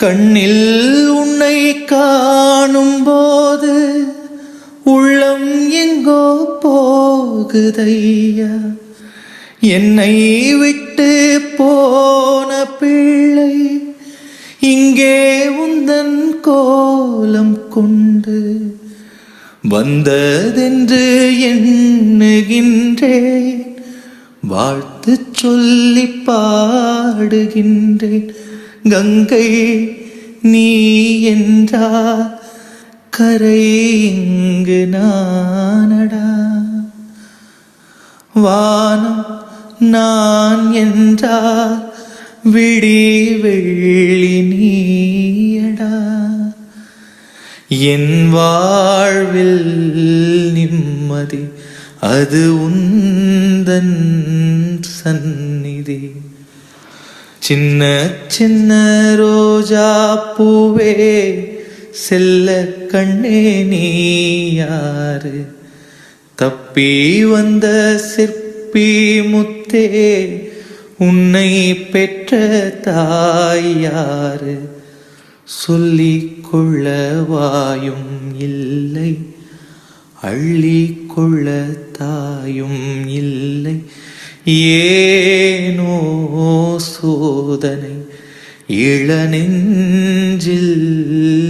கண்ணில் உன்னை காணும் போது உள்ளம் எங்கோ போகுதையா? என்னை விட்டு போன பிள்ளை இங்கே உந்தன் கோலம் கொண்டு வந்ததென்று எண்ணுகின்றேன் வாழ்த்து சொல்லி பாடுகின்றேன். கங்கை நீ என்றா கரை இங்கு நானடா. வானம் நான் என்றால் விடி வெள்ளி நீயடா. என் வாழ்வில் நிம்மதி அது உந்தன் சந்நிதி. சின்ன சின்ன ரோஜா பூவே செல்ல கண்ணே நீ யாரு? தப்பி வந்த சிற்பி முத்தே உன்னை பெற்ற தாயாரு சொல்லி கொள்ள வாயும் இல்லை அள்ளி கொள்ள தாயும் இல்லை. ஏனோ சோதனை இளநெஞ்சில் வே